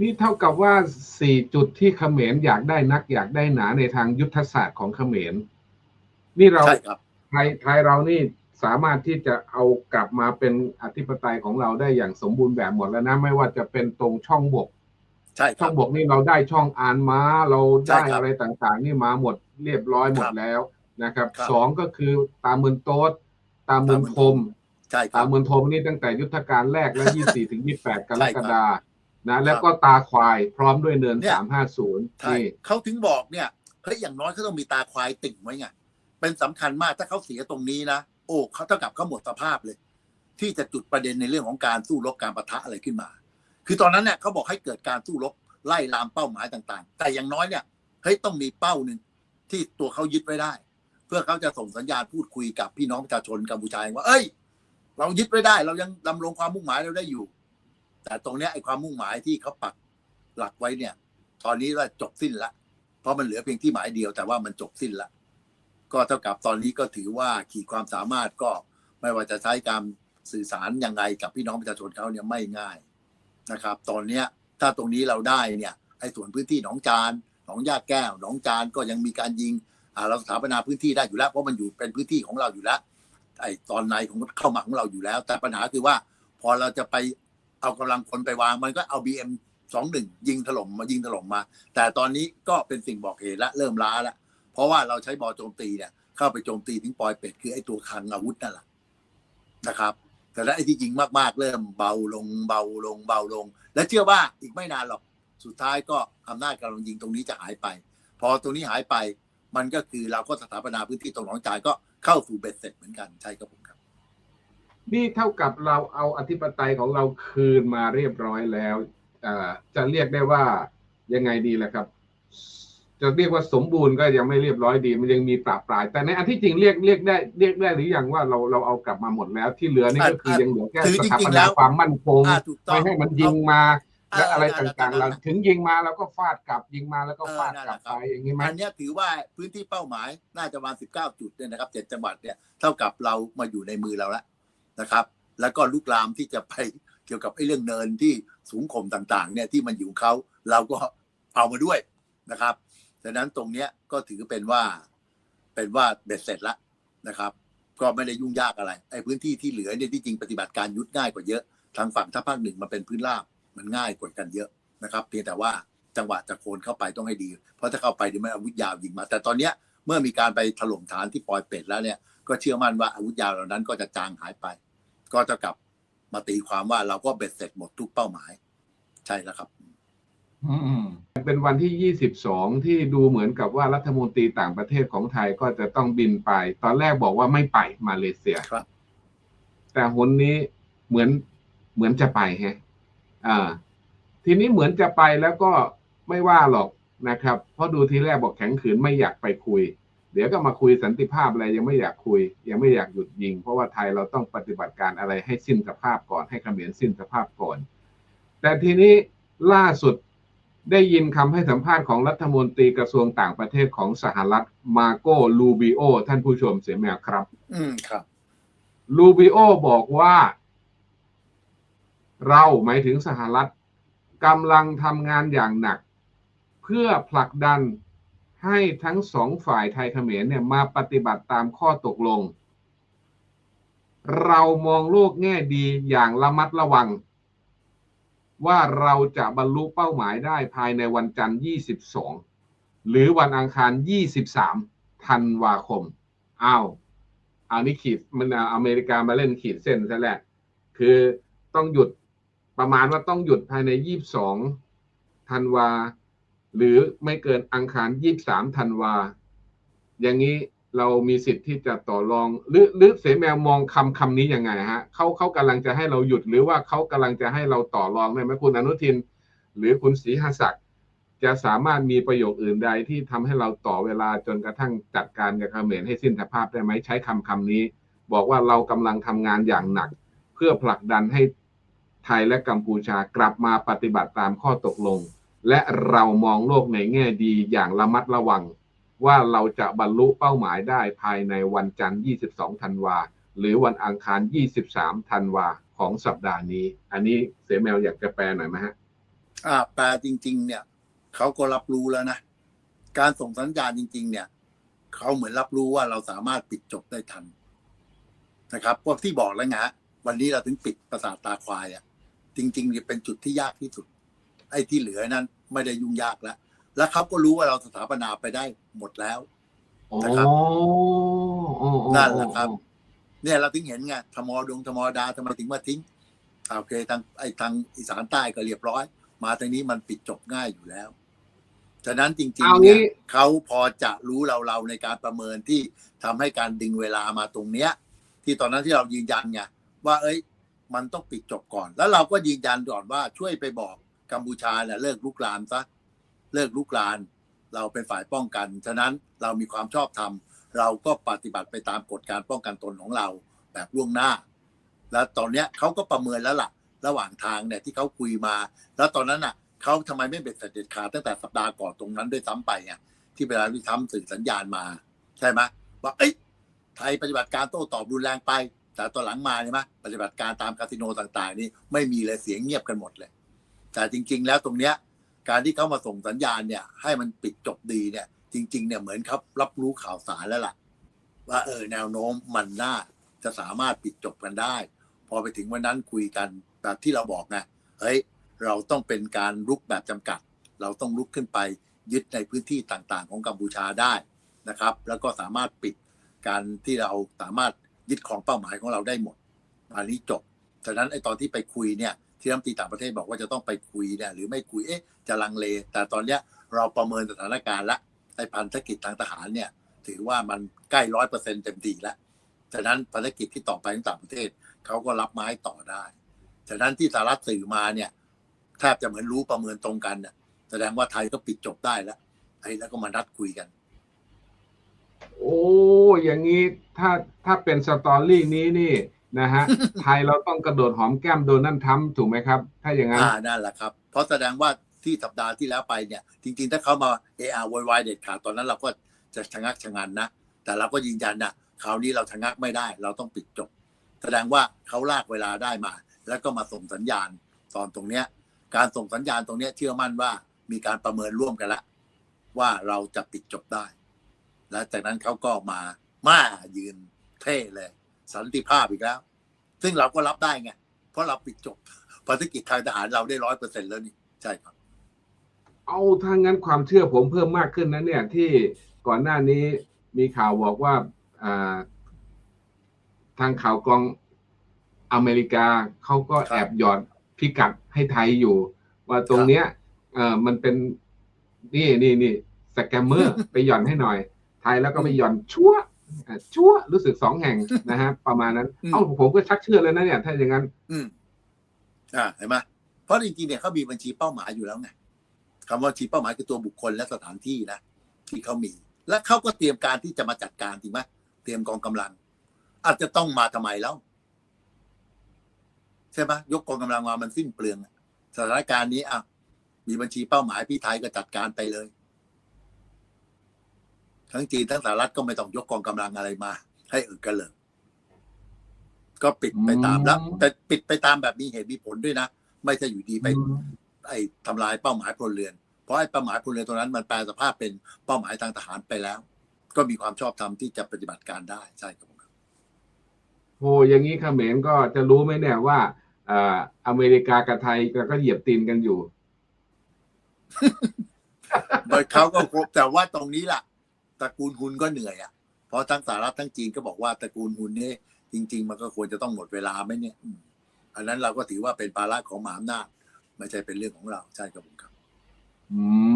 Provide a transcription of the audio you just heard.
นี่เท่ากับว่าสี่จุดที่เขมรอยากได้นักอยากได้หนาในทางยุทธศาสตร์ของเขมร นี่เราใช่ครับไทยไทยเรานี่สามารถที่จะเอากลับมาเป็นอธิปไตยของเราได้อย่างสมบูรณ์แบบหมดแล้วนะ ไม่ว่าจะเป็นตรงช่องบก ใช่คช่รัอบ งบกนี่เราได้ช่องอ่านม้าเราใช่ได้ครับอะไรต่างๆ นี่มาหมดเรียบร้อยหมคดรับแล้วนะครับครับสองก็คือตามเมืองโต๊ดตามเมืองทมใช่คตารัมบเมืองทมนี่ตั้งแต่ยุทธการแรกและ 24 ถึง 28 กรใช่กครับฎา นะแล้วก็ตาควายพร้อมด้วยเนินเนี่ย350ใช่นี่เขาถึงบอกเนี่ยเฮ้ยอย่างน้อยเขาต้องมีตาควายติ่งไว้ไงเป็นสำคัญมากถ้าเขาเสียตรงนี้นะโอ้เขาเท่ากับเขาหมดสภาพเลย ที่จะจุดประเด็นในเรื่องของการสู้รบการปะทะอะไรขึ้นมา คือตอนนั้นเนี่ยเขาบอกให้เกิดการสู้รบไล่ลามเป้าหมายต่างๆ แต่อย่างน้อยเนี่ยเฮ้ยต้องมีเป้าหนึ่งที่ตัวเขายึดไว้ได้ เพื่อเขาจะส่งสัญญาณพูดคุยกับพี่น้องประชาชนกัมพูชาว่า เอ้ย เรายึดไว้ได้ เรายังดำรงความมุ่งหมายเราได้อยู่ แต่ตรงเนี้ยไอ้ความมุ่งหมายที่เขาปักหลักไว้เนี่ย ตอนนี้ว่าจบสิ้นละ เพราะมันเหลือเพียงที่หมายเดียวแต่ว่ามันจบสิ้นละ ก็เท่ากับตอนนี้ก็ถือว่าขีดความสามารถก็ไม่ว่าจะใช้การสื่อสารยังไงกับพี่น้องประชาชนเขาเนี่ยไม่ง่ายนะครับ ตอนเนี้ยถ้าตรงนี้เราได้เนี่ยไอ้ส่วนพื้นที่หนองจานหนองยาแก้วหนองจานก็ยังมีการยิงอ่าเราสถาปนาพื้นที่ได้อยู่แล้ว เพราะมันอยู่เป็นพื้นที่ของเราอยู่แล้วไอ้ตอนในของเข้ามาของเราอยู่แล้ว แต่ปัญหาคือว่า พอเราจะไป เอากำลังคนไปวาง มันก็เอาบีเอ็มสองหนึ่งยิงถล่มมายิงถล่มมา แต่ตอนนี้ก็เป็นสิ่งบอกเหตุและเริ่มล้าล้วเพราะว่าเราใช้บอลโจมตีเนี่ย เข้าไปโจมตีถึงปอยเป็ดคือไอ้ตัวคังอาวุธนั่นแหละนะครับ แต่ถ้าไอ้ที่ยิงมากๆ เริ่มเบาลงเบาลงเบาลง และเชื่อว่าอีกไม่นานหรอกสุดท้ายก็อำนาจการลงยิงตรงนี้จะหายไป พอตรงนี้หายไป มันก็คือเราก็สถาปนาพื้นที่ตรงหนองจานก็เข้าสู่เบ็ดเสร็จเหมือนกันใช่ครับผมครับ นี่เท่ากับเราเอาอธิปไตยของเราคืนมาเรียบร้อยแล้วอ่าจะเรียกได้ว่ายังไงดีล่ะครับ จะเรียกว่าสมบูรณ์ก็ยังไม่เรียบร้อยดี มันยังมีปราบปราย แต่ในอันที่จริงเรียกเรียกได้เรียกได้หรือยังว่าเราเราเอากลับมาหมดแล้ว ที่เหลือนี่ก็คือยังเหลือแค่คือสจถาริปงๆนาแล้วความมั่นคงอ่าถูกต้องไม่ให้มันยิงมาและอะไรเออต่างๆนั่เรานแหละถึงยิงมาเราก็ฟาดกลับยิงมาแล้วก็เออฟาดนั่นกแหลับละครัไปบอย่างนี้ไหมอันเนี้ยถือว่าพื้นที่เป้าหมายน่าจะประมาณ19 จุดเนี่ยนะครับเจ็ดจังหวัดเนี่ยเท่ากับเรามาอยู่ในมือเราแล้ว นะครับ แล้วก็ลุกลามที่จะไปเกี่ยวกับไอ้เรื่องเนินที่สูงข่มต่างๆเนี่ยที่มันอยู่เขาเราก็เอามาด้วยนะครับดังนั้นตรงเนี้ยก็ถือเป็นว่าเป็นว่าเบ็ดเสร็จแล้วนะครับ ก็ไม่ได้ยุ่งยากอะไรไอ้พื้นที่ที่เหลือเนี่ยที่จริงปฏิบัติการยุทธง่ายกว่าเยอะ ทางฝั่งถ้าภาคหนึ่งมันเป็นพื้นราบมันง่ายกว่ากันเยอะนะครับ เพียงแต่ว่าจังหวะจะโคนเข้าไปต้องให้ดี เพราะถ้าเข้าไปเดี๋ยวมันอาวุธยาวยิงมา แต่ตอนเนี้ยเมื่อมีการไปถล่มฐานที่ปอยเป็ดแล้วเนี่ย ก็เชื่อมั่นว่าอาวุธยาวเหล่านั้นก็จะจางหายไป ก็จะกลับมาตีความว่าเราก็เบ็ดเสร็จหมดทุกเป้าหมาย ใช่แล้วครับเป็นวันที่ 22 ที่ดูเหมือนกับว่ารัฐมนตรีต่างประเทศของไทยก็จะต้องบินไป ตอนแรกบอกว่าไม่ไปมาเลเซียครับ แต่หนนี้เหมือนเหมือนจะไปแฮะอ่า ทีนี้เหมือนจะไปแล้วก็ไม่ว่าหรอกนะครับ เพราะดูทีแรกบอกแข็งขืนไม่อยากไปคุย เดี๋ยวก็มาคุยสันติภาพอะไรยังไม่อยากคุย ยังไม่อยากหยุดยิง เพราะว่าไทยเราต้องปฏิบัติการอะไรให้สิ้นสภาพก่อนให้เขมรสิ้นสภาพก่อน แต่ทีนี้ล่าสุดได้ยินคำให้สัมภาษณ์ของรัฐมนตรีกระทรวงต่างประเทศของสหรัฐมาโกลูบิโอท่านผู้ชมเสียแมวครับ อืมครับลูบิโอบอกว่า เราหมายถึงสหรัฐกำลังทำงานอย่างหนัก เพื่อผลักดัน ให้ทั้งสองฝ่ายไทยเขมรเนี่ยมาปฏิบัติตามข้อตกลง เรามองโลกแง่ดีอย่างระมัดระวัง ว่าเราจะบรรลุเป้าหมายได้ภายในวันจันทร์22 หรือวันอังคาร 23ธันวาคมอ้าวอันนี้ขีดมันเอาอเมริกามาเล่นขีดเส้นซะแหละคือต้องหยุดประมาณว่าต้องหยุดภายใน 22ธันวา หรือไม่เกินอังคาร23ธันวา อย่างนี้เรามีสิทธิ์ที่จะต่อรอง หรือหรือเสแมวมองคำคำนี้ยังไงฮะเขาเขากำลังจะให้เราหยุดหรือว่าเขากำลังจะให้เราต่อรองได้ไหมคุณอนุทิน หรือคุณศรีหศักดิ์จะสามารถมีประโยคอื่นใดที่ทำให้เราต่อเวลาจนกระทั่งจัดการกับเขมรให้สิ้นสภาพได้ไหมใช้คำคำนี้ บอกว่าเรากำลังทำงานอย่างหนัก เพื่อผลักดันให้ไทยและกัมพูชากลับมาปฏิบัติตามข้อตกลง และเรามองโลกในแง่ดีอย่างระมัดระวัง ว่าเราจะบรรลุเป้าหมายได้ภายในวันจันทร์ 22 ธันวา หรือวันอังคาร 23 ธันวาของสัปดาห์นี้ อันนี้เสแมวอยากจะแปลหน่อยไหมฮะอ่าแปลจริง ๆ เนี่ยเขาก็รับรู้แล้วนะ การส่งสัญญาณจริง ๆ เนี่ยเขาเหมือนรับรู้ว่าเราสามารถปิดจบได้ทันนะครับพวกที่บอกแล้วไงฮะวันนี้เราถึงปิดประสาทตาควายอะจริงๆเนี่ยเป็นจุดที่ยากที่สุด ไอ้ที่เหลือนั้น ไม่ได้ยุ่งยากแล้ว แล้วเขาก็รู้ว่าเราสถาปนาไปได้หมดแล้วอ๋อนะครับอ๋ออ๋อนั่นแหละครับ เนี่ยเราถึงเห็นไงธมอดงธมอดาทำไมถึงมาทิ้งอ่าโอเคทางไอ้ทางอีสานใต้ก็เรียบร้อย มาทางนี้มันปิดจบง่ายอยู่แล้วฉะนั้นจริงเอาๆเนี่งี้ยเขาพอจะรู้เราเราในการประเมินที่ทำให้การดึงเวลามาตรงเนี้ย ที่ตอนนั้นที่เรายืนยันไงว่า เอ้ย มันต้องปิดจบก่อน แล้วเราก็ยืนยันก่อนว่าช่วยไปบอก กัมพูชาเนี่ยเลิกลุกลามซะเลิกลุกลาน เราเป็นฝ่ายป้องกัน ฉะนั้นเรามีความชอบธรรม เราก็ปฏิบัติไปตามกฎการป้องกันตนของเราแบบล่วงหน้า แล้วตอนเนี้ยเขาก็ประเมินแล้วล่ะ ระหว่างทางเนี่ยที่เขาคุยมา แล้วตอนนั้นอะเขาทำไมไม่เป็นเสร็จเด็ดขาดตั้งแต่สัปดาห์ก่อนตรงนั้นด้วยซ้ำไปไงที่เวลาที่ทำสื่อสัญญาณมา ใช่ไหมว่าเอ้ยไทยปฏิบัติการโต้ตอบรุนแรงไป แต่ตอนหลังมาใช่ไหมปฏิบัติการตามคาสิโนต่างๆ นี่ไม่มีเลยเสียงเงียบกันหมดเลย แต่จริง ๆ แล้วตรงเนี้ย การที่เขามาส่งสัญญาณเนี่ย ให้มันปิดจบดีเนี่ย จริง ๆ เนี่ยเหมือนครับ รับรู้ข่าวสารแล้วล่ะ ว่าเออแนวโน้มมันน่าจะสามารถปิดจบกันได้ พอไปถึงวันนั้นคุยกันแบบที่เราบอกไงเฮ้ย เราต้องเป็นการรุกแบบจำกัด เราต้องลุกขึ้นไปยึดในพื้นที่ต่างๆ ของกัมพูชาได้นะครับ แล้วก็สามารถปิดการที่เราสามารถยึดของเป้าหมายของเราได้หมดอันนี้จบฉะนั้นไอ้ตอนที่ไปคุยเนี่ย ที่รัฐมนตรีต่างประเทศบอกว่าจะต้องไปคุยเนี่ยหรือไม่คุยเอ๊ะจะลังเล แต่ตอนเนี้ยเราประเมินสถานการณ์ละไอ้พันธกิจทางทหารเนี่ยถือว่ามันใกล้ร้อยเปอร์เซ็นต์เต็มทีแล้วฉะนั้นภารกิจที่ต่อไปของต่างประเทศเขาก็รับไม้ต่อได้ ฉะนั้นที่สหรัฐสื่อมาเนี่ยแทบจะเหมือนรู้ประเมินตรงกันเน่ะแสดงว่าไทยก็ปิดจบได้แล้วไอ้แล้วก็มานัดคุยกัน โอ้อย่างนี้ถ้าถ้าเป็นสตอรี่นี้นี่ นะฮะ ไทยเราต้องกระโดดหอมแก้มโดนัลด์ทรัมป์ถูกไหมครับ ถ้าอย่างนั้นอ่านั่นแหละครับ เพราะแสดงว่าที่สัปดาห์ที่แล้วไปเนี่ย จริง ๆ ถ้าเขามาเออาร์วายเด็ดขาดตอนนั้นเราก็จะชะงักชะงันนะ แต่เราก็ยืนยันนะคราวนี้เราชะงักไม่ได้ เราต้องปิดจบ แสดงว่าเขาลากเวลาได้มา แล้วก็มาส่งสัญญาณตอนตรงเนี้ย การส่งสัญญาณตรงเนี้ยเชื่อมั่นว่ามีการประเมินร่วมกันแล้วว่าเราจะปิดจบได้ และจากนั้นเขาก็มามายืนเท่เลย สันติภาพอีกแล้ว ซึ่งเราก็รับได้ไง เพราะเราปิดจบภารกิจทางทหารเราได้ร้อยเปอร์เซ็นแล้วนี่ ใช่ครับ เอาถ้างั้นความเชื่อผมเพิ่มมากขึ้นนะเนี่ย ที่ก่อนหน้านี้มีข่าวบอกว่าทางข่าวกองอเมริกาเขาก็แอบหยอดพิกัดให้ไทยอยู่ ว่าตรงเนี้ยเออมันเป็นนี่นี่นี่สแกมเมอร์ไปหย่อนให้หน่อย ไทยแล้วก็ไปหย่อนชั่ว ชั่วรู้สึกสองแห่งนะฮะประมาณนั้นอืมเอ้าผมก็ชักเชื่อเลยนะเนี่ยถ้าอย่างนั้น อืมอ่าเห็นไหมเพราะจริงๆเนี่ยเขามีบัญชีเป้าหมายอยู่แล้วไงคำว่าบัญชีเป้าหมายคือตัวบุคคลและสถานที่นะที่เขามี และเขาก็เตรียมการที่จะมาจัดการจริงไหมเตรียมกองกำลัง อาจจะต้องมาทำไมแล้วใช่ไหมยกกองกำลังมามันสิ้นเปลืองอะสถานการณ์นี้อะมีบัญชีเป้าหมายพี่ไทยก็จัดการไปเลย ทั้งจีนทั้งสหรัฐก็ไม่ต้องยกกองกำลังอะไรมา ให้อึกกันเลยก็ปิดไปตามแล้วอืมแต่ปิดไปตามแบบมีเหตุมีผลด้วยนะ ไม่ใช่อยู่ดีไป ไอ้ทำลายเป้าหมายพลเรือน เพราะไอ้เป้าหมายพลเรือนตรงนั้น มันแปลสภาพเป็นเป้าหมายทางทหารไปแล้ว ก็มีความชอบธรรมที่จะปฏิบัติการได้ใช่ครับผมโอ้อย่างนี้เขมรก็จะรู้ไหมเนี่ยว่าอ่าอเมริกากับไทยก็เหยียบตีนกันอยู่โดยเขาก็ครบแต่ว่าตรงนี้ล่ะ ตระกูลหุนก็เหนื่อยอะเพราะทั้งสหรัฐทั้งจีนก็บอกว่าตระกูลหุนนี่จริง ๆ มันก็ควรจะต้องหมดเวลาไหมเนี่ยอันนั้นเราก็ถือว่าเป็นภาระของมหาอำนาจไม่ใช่เป็นเรื่องของเราใช่ครับผมครับ อืม